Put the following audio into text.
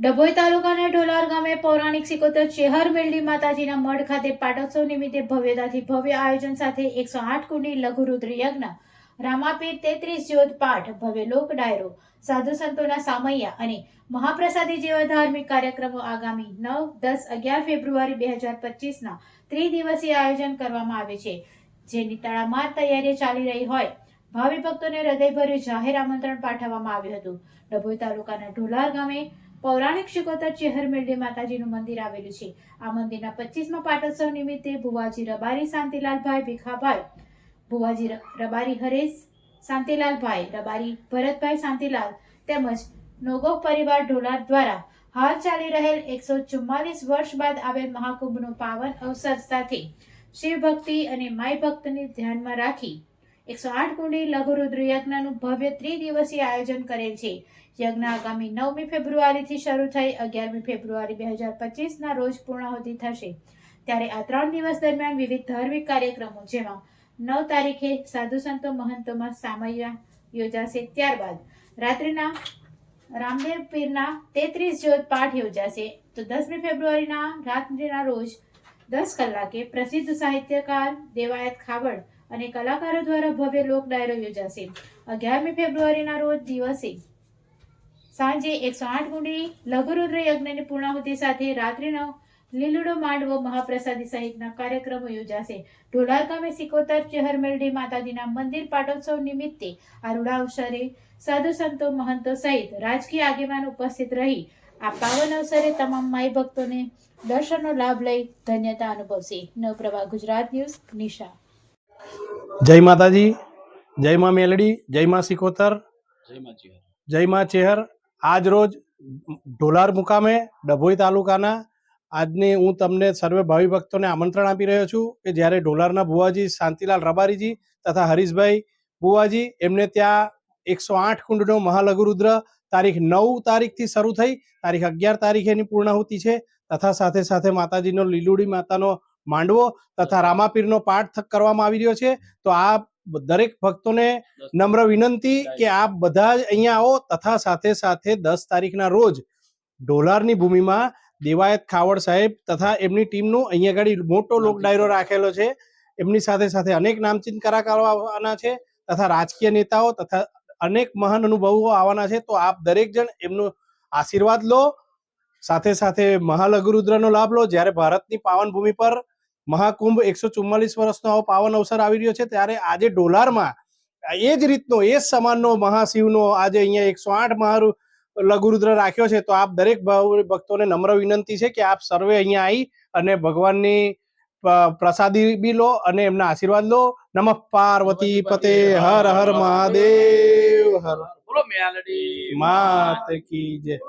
ડભોઈ તાલુકાના ઢોલાર ગામે પૌરાણિક સિકોતર ચેહર મેલડી માતાજીના મઢ ખાતે પાટોત્સવ નિમિત્તે ભવ્યતાથી ભવ્ય આયોજન સાથે એકસો આઠ કુંડી લઘુરુદ્ર યજ્ઞ રામાપીર તેત્રીસ જ્યોત પાઠ, ભવ્ય લોક ડાયરો, સાધુ સંતોના સામૈયા અને મહાપ્રસાદી જેવા ધાર્મિક કાર્યક્રમો આગામી નવ, દસ, અગિયાર ફેબ્રુઆરી બે હજાર પચીસના ત્રિદિવસીય આયોજન કરવામાં આવે છે. જેની તડામાર તૈયારી ચાલી રહી હોય, ભાવિ ભક્તોને હૃદયભર્યું જાહેર આમંત્રણ પાઠવવામાં આવ્યું હતું. ડભોઈ તાલુકાના ઢોલાર ગામે પૌરાણિક શિકોતર ચેહરમેલડી માતાજીનું મંદિર આવેલું છે. આ મંદિરના પચીસમાં પાટોત્સવ નિમિત્તે ભુવાજી રબારી, શાંતિલાલભાઈ ભીખાભાઈ, ભુવાજી રબારી હરેશ, શાંતિલાલભાઈ, રબારી ભરતભાઈ શાંતિલાલ તેમજ નોગો પરિવાર ઢોલાર દ્વારા હાલ ચાલી રહેલ એકસો ચુમ્માલીસ વર્ષ બાદ આવેલ મહાકુંભનું પાવન અવસર સાથે શિવ ભક્તિ અને માય ભક્તને ધ્યાનમાં રાખી એકસો આઠ કુંડી લઘુરુદ્ર યજ્ઞનું ભવ્ય ત્રિદિવસીય આયોજન કરેલ છે. યજ્ઞ આગામી નવમી ફેબ્રુઆરીથી શરૂ થઈ અગિયારમી ફેબ્રુઆરી બે હજાર પચીસના રોજ પૂર્ણાહુતિ થશે. ત્યારે આ ત્રણ દિવસ દરમિયાન વિવિધ ધાર્મિક કાર્યક્રમો, જેમાં નવ તારીખે સાધુ સંતો મહંતોમાં સામૈયા યોજાશે ત્યારબાદ. રાત્રિના રામદેવ પીરના તેત્રીસ જ્યોત પાઠ યોજાશે. તો દસમી ફેબ્રુઆરીના રાત્રિના રોજ દસ કલાકે પ્રસિદ્ધ સાહિત્યકાર દેવાયત ખાવડ અને કલાકારો દ્વારા ભવ્ય લોક ડાયરો યોજાશે. અગિયારમી ફેબ્રુઆરીના રોજ દિવસે સાંજે એકસો આઠ ગુંડી લઘુરુદ્ર યજ્ઞની પૂર્ણાહુતિ સાથે રાત્રિનો લીલુડો માંડવો મહાપ્રસાદી સહિતના કાર્યક્રમો યોજાશે. ઢોલાર ગામે સિકોતર ચહરમેલડી માતાજીના મંદિર પાટોત્સવ નિમિત્તે આ રૂડા અવસરે સાધુ સંતો, મહંતો સહિત રાજકીય આગેવાન ઉપસ્થિત રહી આ પાવન અવસરે તમામ માઈ ભક્તોને દર્શનનો લાભ લઈ ધન્યતા અનુભવશે. નવપ્રભા, ગુજરાત ન્યૂઝ, નિશા. જય માતાજી, જય માં મેલડી, જય માં સિકોતર જય માં ચેહર. આજ રોજ ઢોલાર મુકામે ડભોઈ તાલુકાના આજની હું તમને સર્વે ભાવિ ભક્તોને આમંત્રણ આપી રહ્યો છું કે જ્યારે ઢોલારના બુવાજી શાંતિલાલ રબારીજી તથા હરીશભાઈ બુવાજી એમને ત્યાં એકસો આઠ કુંડનો મહાલઘુરુદ્ર તારીખ નવ તારીખથી શરૂ થઈ, તારીખ અગિયાર તારીખે એની પૂર્ણાહુતિ છે, તથા સાથે સાથે માતાજીનો લીલુડી માતાનો માંડવો તથા રામાપીરનો પાઠ કરવામાં આવી રહ્યો છે. તો આ દરેક ભક્તોને નમ્ર વિનંતી કે આપ બધા જ અહીંયા આવો તથા સાથે સાથે દસ તારીખના રોજ ઢોલારની ભૂમિમાં દેવાયત ખાવડ સાહેબ તથા એમની ટીમનું અહીંયા આગળ મોટો લોક ડાયરો રાખેલો છે. એમની સાથે સાથે અનેક નામચીન કલાકારો આવવાના છે તથા રાજકીય નેતાઓ તથા અનેક મહાન અનુભવો આવવાના છે. તો આપ દરેક જણ એમનો આશીર્વાદ લો. સાથે સાથે મહાલઘુરુદ્રનો લાભ લો. જ્યારે ભારતની પાવન ભૂમિ પર મહાકુંભ એકસો ચુમ્માલીસ વર્ષનો આવો પાવન અવસર આવી રહ્યો છે. ત્યારે આજે ડોલારમાં એ જ રીતનો એ જ સમાનનો મહાશિવનો આજે અહીંયા એકસો આઠ મહારુ લઘુરુદ્ર રાખ્યો છે. તો આપ દરેક ભક્તોને નમ્ર વિનંતી છે કે આપ સર્વે અહીંયા આવી અને ભગવાનની પ્રસાદી બી લો અને એમના આશીર્વાદ લો. નમઃ પાર્વતી પતે હર હર મહાદેવ. હર બોલો મેલડી. માત કી જય.